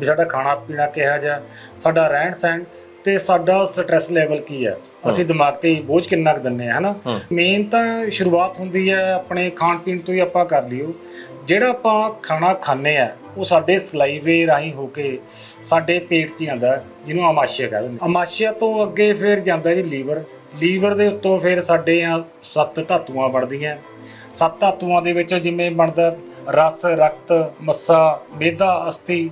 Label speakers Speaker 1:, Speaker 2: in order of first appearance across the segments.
Speaker 1: ਵੀ ਸਾਡਾ ਖਾਣਾ ਪੀਣਾ ਕਿਹਾ ਜਾ ਸਾਡਾ ਰਹਿਣ ਸਹਿਣ ਤੇ ਸਾਡਾ ਸਟ੍ਰੈਸ ਲੈਵਲ ਕੀ ਹੈ? ਅਸੀਂ ਦਿਮਾਗ ਤੇ ਬੋਝ ਕਿੰਨਾ ਕੁ ਦਿੰਨੇ ਆ ਹਨਾ। ਮੇਨ ਤਾਂ ਸ਼ੁਰੂਆਤ ਹੁੰਦੀ ਹੈ ਆਪਣੇ ਖਾਣ ਪੀਣ ਤੋਂ ਹੀ ਆਪਾਂ ਕਰ ਲਿਓ। ਜਿਹੜਾ ਆਪਾਂ ਖਾਣਾ ਖਾਂਦੇ ਆ ਉਹ ਸਾਡੇ ਸਲਾਈਵੇ ਰਾਹੀਂ ਹੋ ਕੇ ਸਾਡੇ ਪੇਟ 'ਚ ਹੈ, ਜਿਹਨੂੰ ਅਮਾਸ਼ਯ ਕਹਿੰਦੇ ਨੇ ਅਮਾਸ਼ਯ ਤੋਂ ਅੱਗੇ ਫਿਰ ਜਾਂਦਾ ਜੀ ਲੀਵਰ। ਲੀਵਰ ਦੇ ਉੱਤੋਂ ਫਿਰ ਸਾਡੇ ਆ ਸੱਤ ਧਾਤੂਆਂ ਬਣਦੀਆਂ। ਸੱਤ ਧਾਤੂਆਂ ਦੇ ਵਿੱਚ ਜਿਵੇਂ ਬਣਦਾ ਰਸ ਰਕਤ ਮੱਸਾ ਮੇਦਾ ਅਸਥੀ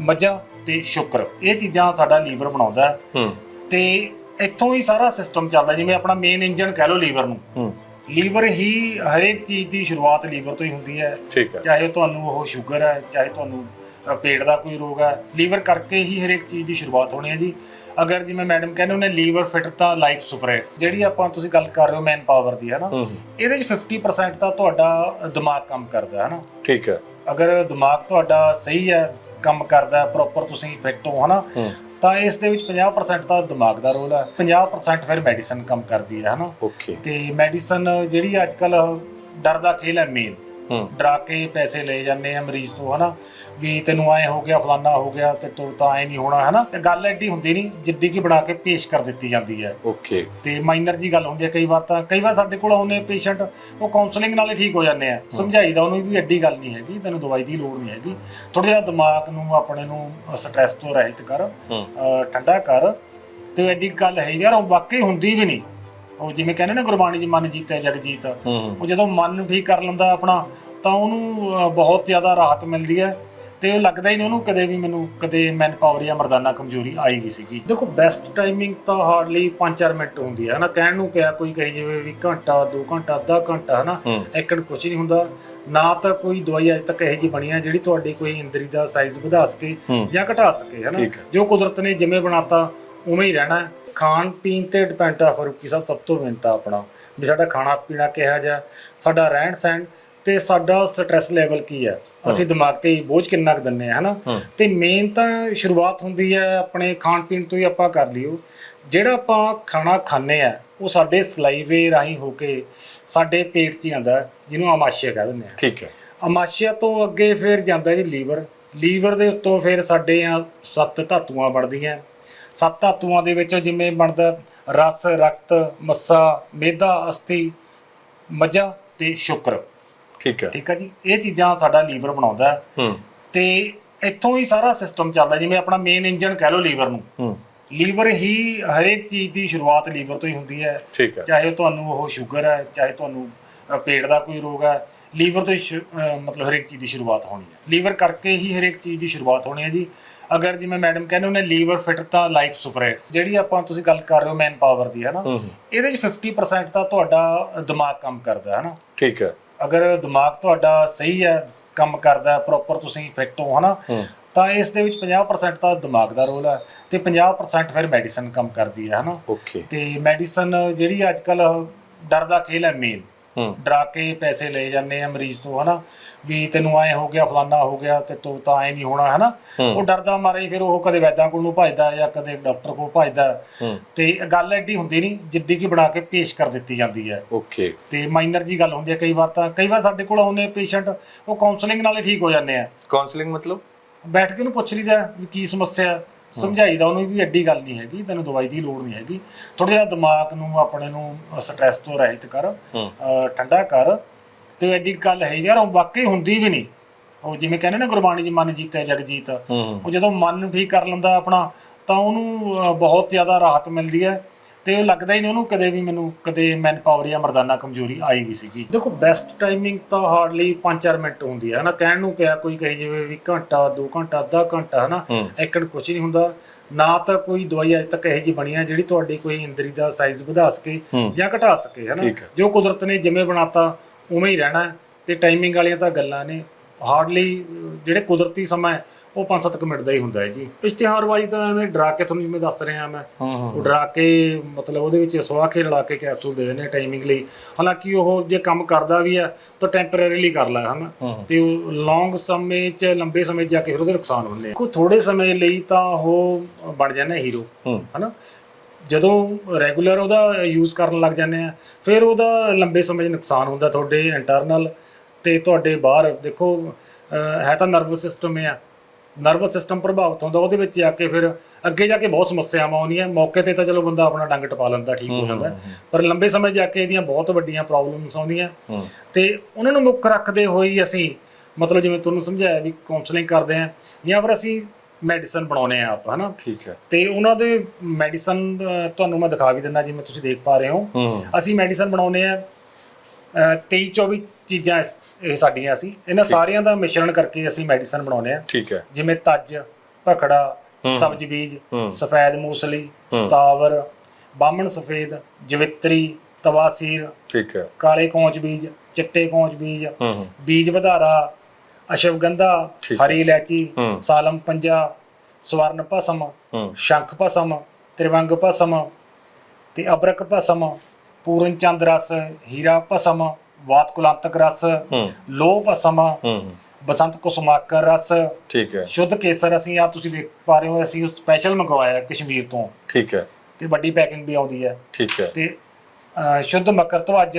Speaker 1: ਮੱਝਾ ਤੇ ਸ਼ੁਕਰ। ਇਹ ਚੀਜ਼ਾਂ ਸਾਡਾ ਲੀਵਰ ਬਣਾਉਂਦਾ ਹੈ।
Speaker 2: ਹੂੰ।
Speaker 1: ਤੇ ਇੱਥੋਂ ਹੀ ਸਾਰਾ ਸਿਸਟਮ ਚੱਲਦਾ ਜਿਵੇਂ ਆਪਣਾ ਮੇਨ ਇੰਜਨ ਕਹਿ ਲਓ ਲੀਵਰ ਨੂੰ।
Speaker 2: ਹੂੰ।
Speaker 1: ਲੀਵਰ ਹੀ ਹਰੇਕ ਚੀਜ਼ ਦੀ ਸ਼ੁਰੂਆਤ ਲੀਵਰ ਤੋਂ ਹੀ ਹੁੰਦੀ ਹੈ।
Speaker 2: ਠੀਕ ਹੈ।
Speaker 1: ਚਾਹੇ ਤੁਹਾਨੂੰ ਉਹ ਸ਼ੂਗਰ ਹੈ ਚਾਹੇ ਤੁਹਾਨੂੰ ਅ, ਪੇਟ ਦਾ ਕੋਈ ਰੋਗ ਹੈ। ਲੀਵਰ ਕਰਕੇ ਹੀ ਹਰੇਕ ਚੀਜ਼ ਦੀ ਸ਼ੁਰੂਆਤ ਹੋਣੀ ਹੈ ਜੀ। ਅਗਰ ਜਿਵੇਂ ਮੈਡਮ ਕਹਿੰਦੇ ਉਹਨੇ ਲੀਵਰ ਫਿਟ ਤਾਂ ਲਾਈਫ ਸੁਪਰ ਹੈ ਜਿਹੜੀ ਆਪਾਂ ਤੁਸੀਂ ਗੱਲ ਕਰ ਰਹੇ ਹੋ ਮੈਨ ਪਾਵਰ ਦੀ ਹੈ ਨਾ।
Speaker 2: ਹੂੰ। ਹੂੰ,
Speaker 1: ਇਹਦੇ 'ਚ 50% ਤਾਂ ਤੁਹਾਡਾ ਦਿਮਾਗ ਕੰਮ ਕਰਦਾ ਹੈ ਨਾ।
Speaker 2: ਠੀਕ ਹੈ।
Speaker 1: ਅਗਰ ਦਿਮਾਗ ਤੁਹਾਡਾ ਸਹੀ ਹੈ ਕੰਮ ਕਰਦਾ ਹੈ ਪ੍ਰੋਪਰ ਤੁਸੀਂ ਫਿੱਟ ਹੋ ਹਨਾ ਤਾਂ ਇਸ ਦੇ ਵਿੱਚ 50% ਤਾਂ ਦਿਮਾਗ ਦਾ ਰੋਲ ਹੈ 50% ਫਿਰ ਮੈਡੀਸਨ ਕੰਮ ਕਰਦੀ ਹੈ ਹਨਾ।
Speaker 2: ਓਕੇ
Speaker 1: ਤੇ ਮੈਡੀਸਨ ਜਿਹੜੀ ਅੱਜ ਕੱਲ ਡਰ ਦਾ ਖੇਲ ਹੈ ਮੇਨ ਡਰਾ ਕੇ ਪੈਸੇ ਲੈ ਜਾਂਦੇ ਆ ਮਰੀਜ਼ ਤੋਂ ਹਨਾ? ਵੀ ਤੈਨੂੰ ਐ ਹੋ ਗਿਆ ਫਲਾਨਾ ਹੋ ਗਿਆ ਤੇ ਤੂੰ ਤਾਂ ਐ ਨਹੀਂ ਹੋਣਾ ਹਨਾ? ਤੇ ਗੱਲ ਐਡੀ ਹੁੰਦੀ ਨਹੀਂ ਜਿੱਡੀ ਕੀ ਬਣਾ ਕੇ ਪੇਸ਼ ਕਰ ਦਿੱਤੀ ਜਾਂਦੀ ਹੈ।
Speaker 2: ਓਕੇ।
Speaker 1: ਤੇ ਮਾਈਨਰ ਜੀ ਗੱਲ ਹੁੰਦੀ ਹੈ ਕਈ ਵਾਰ ਤਾਂ ਕਈ ਵਾਰ ਸਾਡੇ ਕੋਲ ਆਉਂਦੇ ਪੇਸ਼ੈਂਟ ਉਹ ਕਾਉਂਸਲਿੰਗ ਨਾਲ ਹੀ ਠੀਕ ਹੋ ਜਾਂਦੇ ਆ। ਸਮਝਾਈਦਾ ਉਹਨੂੰ ਵੀ ਐਡੀ ਗੱਲ ਨਹੀਂ ਹੈਗੀ ਤੈਨੂੰ ਦਵਾਈ ਦੀ ਲੋੜ ਨਹੀਂ ਹੈਗੀ। ਥੋੜਾ ਜਿਹਾ ਦਿਮਾਗ ਨੂੰ ਆਪਣੇ ਨੂੰ ਸਟ੍ਰੈਸ ਤੋਂ ਰਹਿਤ ਕਰ ਠੰਡਾ ਕਰ। ਤੇ ਐਡੀ ਗੱਲ ਹੈ ਯਾਰ ਉਹ ਵਾਕਈ ਹੁੰਦੀ ਵੀ ਨਹੀਂ। ਉਹ ਜਿਵੇਂ ਕਹਿੰਦੇ ਨੇ ਗੁਰਬਾਣੀ ਜੀ ਮਨ ਜੀਤੇ ਜਗ ਜੀਤ। ਉਹ ਜਦੋਂ ਮਨ ਨੂੰ ਠੀਕ ਕਰ ਲੈਂਦਾ ਆਪਣਾ ਤਾਂ ਉਹਨੂੰ ਅਹ, ਬਹੁਤ ਜ਼ਿਆਦਾ ਰਾਹਤ ਮਿਲਦੀ ਹੈ। ਤੇ ਉਹ ਲੱਗਦਾ ਹੀ ਨਹੀਂ ਉਹਨੂੰ ਕਦੇ ਵੀ ਮੈਨੂੰ ਕਦੇ ਮੈਨ ਪਾਵਰ ਜਾਂ ਮਰਦਾਨਾ ਕਮਜ਼ੋਰੀ ਆਈ ਵੀ ਸੀਗੀ। ਦੇਖੋ ਬੈਸਟ ਟਾਈਮਿੰਗ ਤਾਂ ਹਾਰਡਲੀ 5-4 ਮਿੰਟ ਹੁੰਦੀ ਹੈ ਨਾ ਕਹਿਣ ਨੂੰ ਪਿਆ ਕੋਈ ਕਹੀ ਜਿਵੇਂ ਵੀ ਘੰਟਾ 2 ਘੰਟਾ ਅੱਧਾ ਘੰਟਾ ਹਨਾ?
Speaker 2: ਹੂੰ।
Speaker 1: ਐਕਣ ਕੁਝ ਨਹੀਂ ਹੁੰਦਾ। ਨਾ ਤਾਂ ਕੋਈ ਦਵਾਈ ਅਜੇ ਤੱਕ ਇਹੋ ਜਿਹੀ ਬਣੀ ਹੈ ਜਿਹੜੀ ਤੁਹਾਡੀ ਕੋਈ ਇੰਦਰੀ ਦਾ ਸਾਈਜ਼ ਵਧਾ ਸਕੇ
Speaker 2: ਹੂੰ।
Speaker 1: ਜਾਂ ਘਟਾ ਸਕੇ ਹਨਾ?
Speaker 2: ਠੀਕ ਹੈ।
Speaker 1: ਜੋ ਕੁਦਰਤ ਨੇ ਜਿਵੇਂ ਬਣਾਤਾ ਉਵੇਂ ਹੀ ਰਹਿਣਾ ਹੈ। ਖਾਣ ਪੀਣ ਤੇ ਡਿਪੈਂਡ ਆ ਫਰੂਕੀ ਸਾਹਿਬ ਸਭ ਤੋਂ ਮਿਹਨਤ ਆ ਆਪਣਾ ਵੀ ਸਾਡਾ ਖਾਣਾ ਪੀਣਾ ਕਿਹਾ ਜਾ ਸਾਡਾ ਰਹਿਣ ਸਹਿਣ ਤੇ ਸਾਡਾ ਸਟ੍ਰੈਸ ਲੈਵਲ ਕੀ ਹੈ। ਅਸੀਂ ਦਿਮਾਗ ਤੇ ਬੋਝ ਕਿੰਨਾ ਕੁ ਦਿੰਨੇ ਆ ਹਨਾ? ਤੇ ਮੇਨ ਤਾਂ ਸ਼ੁਰੂਆਤ ਹੁੰਦੀ ਹੈ ਆਪਣੇ ਖਾਣ ਪੀਣ ਤੋਂ ਹੀ ਆਪਾਂ ਕਰ ਲਿਓ ਜਿਹੜਾ ਆਪਾਂ ਖਾਣਾ ਖਾਂਦੇ ਆ ਉਹ ਸਾਡੇ ਸਲਾਈਵੇ ਰਾਹੀਂ ਹੋ ਕੇ ਸਾਡੇ ਪੇਟ 'ਚ ਹੈ, ਜਿਹਨੂੰ ਅਮਾਸ਼ਯ ਕਹਿੰਦੇ ਨੇ
Speaker 2: ਠੀਕ ਹੈ।
Speaker 1: ਅਮਾਸ਼ਯ ਤੋਂ ਅੱਗੇ ਫਿਰ ਜਾਂਦਾ ਜੀ ਲੀਵਰ। ਲੀਵਰ ਦੇ ਉੱਤੋਂ ਫਿਰ ਸਾਡੇ ਆ ਸੱਤ ਧਾਤੂਆਂ ਬਣਦੀਆਂ। ਸੱਤ ਧਾਤੂਆਂ ਦੇ ਵਿੱਚ ਜਿਵੇਂ ਬਣਦਾ ਰਸ ਰਕਤ ਮੱਸਾ ਮੇਦਾ ਅਸਥੀ ਮੱਝਾ ਤੇ ਸ਼ੁਕਰ।
Speaker 2: ਠੀਕ ਹੈ।
Speaker 1: ਠੀਕ ਆ ਜੀ? ਇਹ ਚੀਜ਼ਾਂ ਸਾਡਾ ਲੀਵਰ ਬਣਾਉਂਦਾ ਹੈ।
Speaker 2: ਹੂੰ।
Speaker 1: ਤੇ ਇੱਥੋਂ ਹੀ ਸਾਰਾ ਸਿਸਟਮ ਚੱਲਦਾ ਜਿਵੇਂ ਆਪਣਾ ਮੇਨ ਇੰਜਨ ਕਹਿ ਲਓ ਲੀਵਰ ਨੂੰ।
Speaker 2: ਹੂੰ।
Speaker 1: ਲੀਵਰ ਹੀ ਹਰੇਕ ਚੀਜ਼ ਦੀ ਸ਼ੁਰੂਆਤ ਲੀਵਰ ਤੋਂ ਹੀ ਹੁੰਦੀ ਹੈ।
Speaker 2: ਠੀਕ ਹੈ।
Speaker 1: ਚਾਹੇ ਤੁਹਾਨੂੰ ਉਹ ਸ਼ੂਗਰ ਹੈ ਚਾਹੇ ਤੁਹਾਨੂੰ ਪੇਟ ਦਾ ਕੋਈ ਰੋਗ ਹੈ ਲੀਵਰ ਤੋਂ ਹੀ ਮਤਲਬ ਹਰੇਕ ਚੀਜ਼ ਦੀ ਸ਼ੁਰੂਆਤ ਹੋਣੀ ਹੈ। ਲੀਵਰ ਕਰਕੇ ਹੀ ਹਰੇਕ ਚੀਜ਼ ਦੀ ਸ਼ੁਰੂਆਤ ਹੋਣੀ ਹੈ ਜੀ। ਅਗਰ ਜਿਵੇਂ ਮੈਡਮ ਕਹਿੰਦੇ ਉਹਨੇ ਲੀਵਰ ਫਿਟ ਤਾਂ ਲਾਈਫ ਸੁਪਰ ਜਿਹੜੀ ਆਪਾਂ ਤੁਸੀਂ ਗੱਲ ਕਰ ਰਹੇ ਹੋ ਮੈਨ ਪਾਵਰ ਦੀ ਹੈ ਨਾ ਇਹਦੇ 'ਚ 50% ਤਾਂ ਤੁਹਾਡਾ ਦਿਮਾਗ ਕੰਮ ਕਰਦਾ ਹੈ ਨਾ
Speaker 2: ਠੀਕ ਹੈ।
Speaker 1: ਅਗਰ ਦਿਮਾਗ ਤੁਹਾਡਾ ਸਹੀ ਹੈ ਕੰਮ ਕਰਦਾ ਪ੍ਰੋਪਰ ਤੁਸੀਂ ਫਿੱਟ ਹੋ ਹਨਾ? ਤਾਂ ਇਸ ਦੇ ਵਿੱਚ 50% ਤਾਂ ਦਿਮਾਗ ਦਾ ਰੋਲ ਹੈ ਤੇ 50% ਫਿਰ ਮੈਡੀਸਨ ਕੰਮ ਕਰਦੀ ਹੈ ਹਨਾ?
Speaker 2: ਓਕੇ
Speaker 1: ਤੇ ਮੈਡੀਸਨ ਜਿਹੜੀ ਅੱਜ ਕੱਲ ਡਰ ਦਾ ਖੇਲ ਹੈ ਮੇਨ ਡਰਾ ਕੇ ਪੈਸੇ ਲੈ ਜਾਂਦੇ ਆ ਮਰੀਜ਼ ਤੋਂ ਹਨਾ? ਵੀ ਤੈਨੂੰ ਐ ਹੋ ਗਿਆ ਫਲਾਨਾ ਹੋ ਗਿਆ ਤੇ ਤੂੰ ਤਾਂ ਐ ਨਹੀਂ ਹੋਣਾ ਹਨਾ? ਉਹ ਡਰਦਾ ਮਾਰੇ ਹੀ ਫਿਰ ਉਹ ਕਦੇ ਵੈਦਾਂ ਕੋਲ ਨੂੰ ਭਜਦਾ ਜਾਂ ਕਦੇ ਡਾਕਟਰ ਕੋਲ ਭਜਦਾ। ਤੇ ਗੱਲ ਐਡੀ ਹੁੰਦੀ ਨਹੀਂ ਜਿੱਡੀ ਕੀ ਬਣਾ ਕੇ ਪੇਸ਼ ਕਰ ਦਿੱਤੀ ਜਾਂਦੀ ਹੈ।
Speaker 2: ਓਕੇ।
Speaker 1: ਤੇ ਮਾਈਨਰ ਜੀ ਗੱਲ ਹੁੰਦੀ ਹੈ ਕਈ ਵਾਰ ਤਾਂ ਕਈ ਵਾਰ ਸਾਡੇ ਕੋਲ ਆਉਂਦੇ ਪੇਸ਼ੈਂਟ ਉਹ ਕਾਉਂਸਲਿੰਗ ਨਾਲ ਹੀ ਠੀਕ ਹੋ ਜਾਂਦੇ ਆ।
Speaker 2: ਕਾਉਂਸਲਿੰਗ ਮਤਲਬ?
Speaker 1: ਬੈਠ ਕੇ ਉਹਨੂੰ ਪੁੱਛ ਲਈਦਾ ਵੀ ਕੀ ਸਮੱਸਿਆ ਹੈ। ਸਮਝਾਈਦਾ ਉਹਨੂੰ ਵੀ ਐਡੀ ਗੱਲ ਨਹੀਂ ਹੈਗੀ ਤੈਨੂੰ ਦਵਾਈ ਦੀ ਲੋੜ ਨਹੀਂ ਹੈਗੀ। ਥੋੜਾ ਜਿਹਾ ਦਿਮਾਗ ਨੂੰ ਆਪਣੇ ਨੂੰ ਸਟ੍ਰੈਸ ਤੋਂ ਰਹਿਤ ਕਰ ਠੰਡਾ ਕਰ ਤੇ ਐਡੀ ਗੱਲ ਹੈ ਯਾਰ ਉਹ ਵਾਕਈ ਹੁੰਦੀ ਵੀ ਨਹੀਂ। ਉਹ ਜਿਵੇਂ ਕਹਿੰਦੇ ਨੇ ਗੁਰਬਾਣੀ ਜੀ ਮਨ ਜੀਤੇ ਜਗ ਜੀਤ।
Speaker 2: ਹੂੰ ਹੂੰ,
Speaker 1: ਉਹ ਜਦੋਂ ਮਨ ਨੂੰ ਠੀਕ ਕਰ ਲੈਂਦਾ ਆਪਣਾ ਤਾਂ ਉਹਨੂੰ ਬਹੁਤ ਜ਼ਿਆਦਾ ਰਾਹਤ ਮਿਲਦੀ ਹੈ। ਤੇ ਲੱਗਦਾ ਹੀ ਨਹੀਂ ਉਹਨੂੰ ਕਦੇ ਵੀ ਮੈਨੂੰ ਕਦੇ ਮੈਨ ਪਾਵਰ ਜਾਂ ਮਰਦਾਨਾ ਕਮਜ਼ੋਰੀ ਆਈ ਵੀ ਸੀਗੀ। ਦੇਖੋ ਬੈਸਟ ਟਾਈਮਿੰਗ ਤਾਂ ਹਾਰਡਲੀ 5-4 ਮਿੰਟ ਹੁੰਦੀ ਹੈ ਨਾ ਕਹਿਣ ਨੂੰ ਪਿਆ ਕੋਈ ਕਹੀ ਜਿਵੇਂ ਵੀ ਘੰਟਾ 2 ਘੰਟਾ ਅੱਧਾ ਘੰਟਾ ਹਨਾ? ਐਕਣ ਕੁਝ ਨਹੀਂ ਹੁੰਦਾ। ਨਾ ਤਾਂ ਕੋਈ ਦਵਾਈ ਅਜੇ ਤੱਕ ਇਹੋ ਜਿਹੀ ਬਣੀ ਹੈ ਜਿਹੜੀ ਤੁਹਾਡੀ ਕੋਈ ਇੰਦਰੀ ਦਾ ਸਾਈਜ਼ ਵਧਾ ਸਕੇ ਜਾਂ ਘਟਾ ਸਕੇ ਹਨਾ। ਜੋ ਕੁਦਰਤ ਨੇ ਜਿਵੇਂ ਬਣਾਤਾ ਉਵੇਂ ਹੀ ਰਹਿਣਾ ਤੇ ਟਾਈਮਿੰਗ ਵਾਲੀਆਂ ਤਾਂ ਗੱਲਾਂ ਨੇ। ਹਾਰਡਲੀ ਜਿਹੜੇ ਕੁਦਰਤੀ ਸਮਾਂ ਉਹ 5-7 ਮਿੰਟ ਦਾ ਹੀ ਹੁੰਦਾ ਹੈ ਜੀ। ਇਸ਼ਤਿਹਾਰ ਵਾਈ ਤਾਂ ਐਵੇਂ ਡਰਾ ਕੇ ਤੁਹਾਨੂੰ ਜਿਵੇਂ ਦੱਸ ਰਿਹਾ ਮੈਂ। ਉਹ ਡਰਾ ਕੇ ਮਤਲਬ ਉਹਦੇ ਵਿੱਚ ਸੁਆਖੇ ਰਲਾ ਕੇ ਕੈਪਸੂਲ ਦੇ ਦਿੰਦੇ ਟਾਈਮਿੰਗ ਲਈ। ਹਾਲਾਂਕਿ ਉਹ ਜੇ ਕੰਮ ਕਰਦਾ ਵੀ ਆ ਤਾਂ ਟੈਂਪਰੇਰੀਲੀ ਕਰ ਲਾ ਹਨਾ? ਤੇ ਉਹ ਲੌਂਗ ਸਮੇਂ ਚ ਲੰਬੇ ਸਮੇਂ ਜਾ ਕੇ ਫਿਰ ਉਹਦੇ ਨੁਕਸਾਨ ਹੁੰਦੇ ਆ। ਕੋਈ ਥੋੜੇ ਸਮੇਂ ਲਈ ਤਾਂ ਉਹ ਬਣ ਜਾਂਦਾ ਹੀਰੋ ਹਨਾ? ਜਦੋਂ ਰੈਗੂਲਰ ਉਹਦਾ ਯੂਜ਼ ਕਰਨ ਲੱਗ ਜਾਂਦੇ ਆ ਫਿਰ ਉਹਦਾ ਲੰਬੇ ਸਮੇਂ 'ਚ ਨੁਕਸਾਨ ਹੁੰਦਾ ਤੁਹਾਡੇ ਇੰਟਰਨਲ ਤੇ ਤੁਹਾਡੇ ਬਾਹਰ ਦੇਖੋ ਹੈ ਤਾਂ ਨਰਵਸ ਸਿਸਟਮ ਆ। ਨਰਵਸ ਸਿਸਟਮ ਪ੍ਰਭਾਵਿਤ ਹੁੰਦਾ ਉਹਦੇ ਵਿੱਚ ਜਾ ਕੇ ਫਿਰ ਅੱਗੇ ਜਾ ਕੇ ਬਹੁਤ ਸਮੱਸਿਆਵਾਂ ਆਉਂਦੀਆਂ। ਮੌਕੇ ਤੇ ਤਾਂ ਚਲੋ ਬੰਦਾ ਆਪਣਾ ਡੰਗ ਟਪਾ ਲੈਂਦਾ ਠੀਕ ਹੋ ਜਾਂਦਾ। ਪਰ ਲੰਬੇ ਸਮੇਂ ਜਾ ਕੇ ਇਹਦੀਆਂ ਬਹੁਤ ਵੱਡੀਆਂ ਪ੍ਰੋਬਲਮਸ ਆਉਂਦੀਆਂ।
Speaker 2: ਹੂੰ।
Speaker 1: ਤੇ ਉਹਨਾਂ ਨੂੰ ਮੁੱਖ ਰੱਖਦੇ ਹੋਏ ਹੀ ਅਸੀਂ ਮਤਲਬ ਜਿਵੇਂ ਤੁਹਾਨੂੰ ਸਮਝਾਇਆ ਵੀ ਕਾਉਂਸਲਿੰਗ ਕਰਦੇ ਆ ਜਾਂ ਫਿਰ ਅਸੀਂ ਮੈਡੀਸਨ ਬਣਾਉਨੇ ਆ ਆਪ ਹਨਾ?
Speaker 2: ਠੀਕ ਹੈ।
Speaker 1: ਤੇ ਉਹਨਾਂ ਦੇ ਮੈਡੀਸਨ ਤੁਹਾਨੂੰ ਮੈਂ ਦਿਖਾ ਵੀ ਦਿੰਦਾ ਜਿਵੇਂ ਤੁਸੀਂ ਦੇਖ ਪਾ ਰਹੇ ਹੋ।
Speaker 2: ਹੂੰ।
Speaker 1: ਅਸੀਂ ਮੈਡੀਸਨ ਬਣਾਉਨੇ ਆ 23 24 ਚੀਜ਼ਾਂ ਇਹ ਸਾਡੀਆਂ ਅਸੀਂ ਇਹਨਾਂ ਸਾਰਿਆਂ ਦਾ ਮਿਸ਼ਰਣ ਕਰਕੇ ਅਸੀਂ ਮੈਡੀਸਨ ਬਣਾਉਨੇ ਆ
Speaker 2: ਠੀਕ ਹੈ
Speaker 1: ਜਿਵੇਂ ਤੱਜ ਭਖੜਾ। ਸਬਜ਼ ਬੀਜ ਸਫੈਦ ਮੂਸਲੀ। ਸਤਾਵਰ ਬਾਹਮਣ ਸਫੇਦ ਜਵਿਤਰੀ ਤਵਾਸੀਰ
Speaker 2: ਠੀਕ ਹੈ
Speaker 1: ਕਾਲੇ ਕੌਂਚ ਬੀਜ ਚਿੱਟੇ ਕੌਂਚ ਬੀਜ ਬੀਜ ਵਧਾਰਾ ਅਸ਼ਵਗੰਧਾ। ਹਰੀ ਇਲਾਇਚੀ। ਸਾਲਮ ਪੰਜਾ ਸਵਰਨ ਭਸਮ ਸ਼ੰਖ ਭਸਮ ਤ੍ਰਿਵੰਗ ਭਸਮ ਤੇ ਅਬਰਕ ਭਸਮ ਪੂਰਨ ਚੰਦ ਰਸ ਹੀਰਾ ਭਸਮ ਵਾਤ ਕੁਲਾਂਤਕ ਰਸ ਭਸਮ
Speaker 2: ਹੂੰ।
Speaker 1: ਬਸੰਤ ਕੁਸਮਾਕਰ ਰਸ
Speaker 2: ਠੀਕ ਹੈ।
Speaker 1: ਸ਼ੁੱਧ ਕੇਸਰ ਅਸੀਂ ਆ ਤੁਸੀਂ ਦੇਖ ਪਾ ਰਹੇ ਹੋ ਅਸੀਂ ਸਪੈਸ਼ਲ ਮੰਗਵਾਇਆ ਕਸ਼ਮੀਰ ਤੋਂ।
Speaker 2: ਠੀਕ ਹੈ।
Speaker 1: ਤੇ ਵੱਡੀ ਪੈਕਿੰਗ ਵੀ ਆਉਂਦੀ ਹੈ।
Speaker 2: ਠੀਕ ਹੈ।
Speaker 1: ਤੇ ਸ਼ੁੱਧ ਮਕਰ ਤੋਂ ਅੱਜ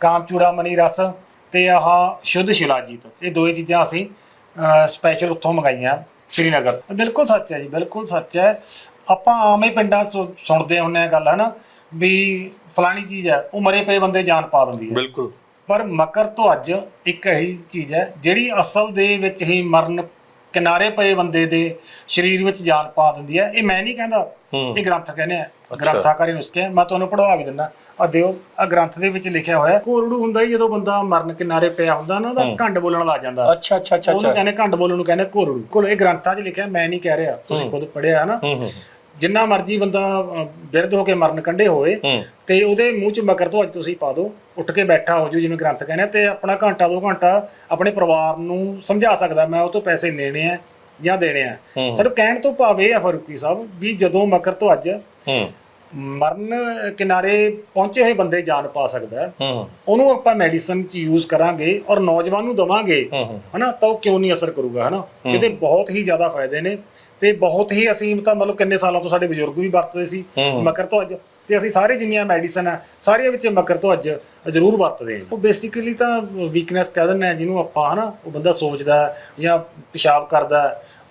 Speaker 1: ਕਾਮਚੂੜਾ ਮਨੀ ਰਸ ਤੇ ਆਹ ਸ਼ੁੱਧ ਸ਼ਿਲਾਜੀਤ ਇਹ ਦੋਏ ਚੀਜ਼ਾਂ ਅਸੀਂ ਸਪੈਸ਼ਲ ਉੱਥੋਂ ਮੰਗਾਈਆਂ ਸ੍ਰੀਨਗਰ ਬਿਲਕੁਲ ਸੱਚ ਹੈ ਜੀ ਬਿਲਕੁਲ ਸੱਚ ਹੈ। ਆਪਾਂ ਆਮ ਹੀ ਪਿੰਡਾਂ 'ਚ ਸੁ- ਸੁਣਦੇ ਹੁੰਨੇ ਆ ਗੱਲ ਹੈ ਨਾ ਵੀ ਫਲਾਣੀ ਚੀਜ਼ ਹੈ ਉਹ ਮਰੇ ਪਏ ਬੰਦੇ ਜਾਨ ਪਾ ਦਿੰਦੀ ਹੈ।
Speaker 2: ਬਿਲਕੁਲ।
Speaker 1: ਪਰ ਮਕਰ ਤੋਂ ਅੱਜ ਇੱਕ ਇਹੀ ਚੀਜ਼ ਹੈ ਜਿਹੜੀ ਅਸਲ ਦੇ ਵਿੱਚ ਹੀ ਮਰਨ ਕਿਨਾਰੇ ਪਏ ਬੰਦੇ ਦੇ ਸਰੀਰ ਵਿੱਚ ਜਾਨ ਪਾ ਦਿੰਦੀ ਹੈ। ਇਹ ਮੈਂ ਨਹੀਂ ਕਹਿੰਦਾ
Speaker 2: ਹੂੰ।
Speaker 1: ਇਹ ਗ੍ਰੰਥ ਕਹਿੰਦੇ ਆ।
Speaker 2: ਅੱਛਾ।
Speaker 1: ਗ੍ਰੰਥਾਕਾਰੀ ਨੁਸਖੇ ਆ। ਮੈਂ ਤੁਹਾਨੂੰ ਪੜਵਾ ਵੀ ਦਿੰਦਾ। ਆ ਦਿਓ ਆ ਗ੍ਰੰਥ ਦੇ ਵਿੱਚ ਲਿਖਿਆ ਹੋਇਆ ਕੋਰੜੂ ਹੁੰਦਾ ਹੀ ਜਦੋਂ ਬੰਦਾ ਮਰਨ ਕਿਨਾਰੇ ਪਿਆ ਹੁੰਦਾ ਨਾ ਉਹਦਾ
Speaker 2: ਹੂੰ।
Speaker 1: ਘੰਡ ਬੋਲਣ ਲੱਗ ਜਾਂਦਾ।
Speaker 2: ਅੱਛਾ ਅੱਛਾ ਅੱਛਾ
Speaker 1: ਉਹਨੂੰ
Speaker 2: ਅੱਛਾ
Speaker 1: ਕਹਿੰਦੇ ਘੰਡ ਬੋਲਣ ਨੂੰ ਕਹਿੰਦੇ ਕੋਰੜੂ ਕੋਲ ਇਹ ਗ੍ਰੰਥਾਂ 'ਚ ਲਿਖਿਆ ਮੈਂ ਨਹੀਂ ਕਹਿ ਰਿਹਾ ਤੁਸੀਂ
Speaker 2: ਹੂੰ।
Speaker 1: ਖੁਦ ਪੜਿਆ ਹੈ ਨਾ
Speaker 2: ਹੂੰ ਹੂੰ।
Speaker 1: ਜਿੰਨਾ ਮਰਜ਼ੀ ਬੰਦਾ ਬਿਰਧ ਹੋ ਕੇ ਮਰਨ ਕੰਢੇ ਹੋਵੇ
Speaker 2: ਹੂੰ।
Speaker 1: ਤੇ ਉਹਦੇ ਮੂੰਹ 'ਚ ਮਕਰ ਤੋਂ ਅੱਜ ਤੁਸੀਂ ਪਾ ਦਿਓ ਉੱਠ ਕੇ ਬੈਠਾ ਹੋ ਜੂ ਜਿਵੇਂ ਗ੍ਰੰਥ ਕਹਿੰਦੇ ਆ, ਤੇ ਆਪਣਾ ਘੰਟਾ ਦੋ ਘੰਟਾ ਆਪਣੇ ਪਰਿਵਾਰ ਨੂੰ ਸਮਝਾ ਸਕਦਾ ਮੈਂ ਉਹ ਤੋਂ ਪੈਸੇ ਲੈਣੇ ਆ ਜਾਂ ਦੇਣੇ ਆ।
Speaker 2: ਹੂੰ।
Speaker 1: ਸਾਨੂੰ ਕਹਿਣ ਤੋਂ ਭਾਵੇਂ ਆ ਫਾਰੂਕੀ ਸਾਹਿਬ ਵੀ ਜਦੋਂ ਮਕਰ ਤੋਂ ਅੱਜ
Speaker 2: ਹੂੰ।
Speaker 1: ਮਰਨ ਕਿਨਾਰੇ ਪਹੁੰਚੇ ਹੋਏ ਬੰਦੇ ਜਾਨ ਪਾ ਸਕਦਾ ਹੈ।
Speaker 2: ਹੂੰ
Speaker 1: ਉਹਨੂੰ ਆਪਾਂ ਮੈਡੀਸਨ ਚ ਯੂਜ਼ ਕਰਾਂਗੇ ਔਰ ਨੌਜਵਾਨ ਨੂੰ ਦਵਾਂਗੇ ਹਨਾ ਤਾਂ ਉਹ ਕਿਉਂ ਨਹੀਂ ਅਸਰ ਕਰੂਗਾ ਹਨਾ? ਇਹਦੇ ਬਹੁਤ ਹੀ ਜ਼ਿਆਦਾ ਫਾਇਦੇ ਨੇ। ਤੇ ਬਹੁਤ ਹੀ ਅਸੀਂ ਤਾਂ ਮਤਲਬ ਕਿੰਨੇ ਸਾਲਾਂ ਤੋਂ ਸਾਡੇ ਬਜ਼ੁਰਗ ਵੀ ਵਰਤਦੇ ਸੀ। ਮਕਰ ਤੋਂ ਅੱਜ ਤੇ ਅਸੀਂ ਸਾਰੇ ਜਿੰਨੀਆਂ ਮੈਡੀਸਨ ਆ ਸਾਰੀਆਂ ਵਿੱਚ ਮਕਰ ਤੋਂ ਅੱਜ ਜ਼ਰੂਰ ਵਰਤਦੇ ਹਾਂ ਉਹ ਬੇਸਿਕਲੀ ਤਾਂ ਵੀਕਨੈਸ ਕਹਿ ਦਿੰਦੇ ਆ ਜਿਹਨੂੰ ਆਪਾਂ ਹਨਾ ਉਹ ਬੰਦਾ ਸੋਚਦਾ ਜਾਂ ਪਿਸ਼ਾਬ ਕਰਦਾ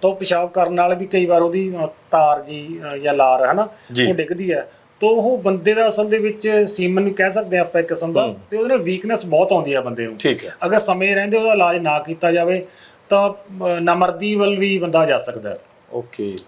Speaker 1: ਤਾਂ ਉਹ ਪਿਸ਼ਾਬ ਕਰਨ ਨਾਲ ਵੀ ਕਈ ਵਾਰ ਉਹਦੀ ਤਾਰ ਜੀ ਜਾਂ ਲਾਰ ਹਨਾ। ਉਹ ਡਿੱਗਦੀ ਹੈ ਤਾਂ ਉਹ ਬੰਦੇ ਦਾ ਅਸਲ ਦੇ ਵਿੱਚ ਸੀਮਨ ਨੂੰ ਕਹਿ ਸਕਦੇ ਆ ਆਪਾਂ ਇੱਕ ਕਿਸਮ ਦਾ। ਤੇ ਉਹਦੇ ਨਾਲ ਵੀਕਨੈਸ ਬਹੁਤ ਆਉਂਦੀ ਆ ਬੰਦੇ ਨੂੰ
Speaker 2: ਠੀਕ ਹੈ
Speaker 1: ਅਗਰ ਸਮੇਂ ਰਹਿੰਦੇ ਉਹਦਾ ਇਲਾਜ ਨਾ ਕੀਤਾ ਜਾਵੇ ਤਾਂ ਨਾਮਰਦੀ ਵੱਲ ਵੀ ਬੰਦਾ ਜਾ ਸਕਦਾ ਹੈ
Speaker 2: ਓਕੇ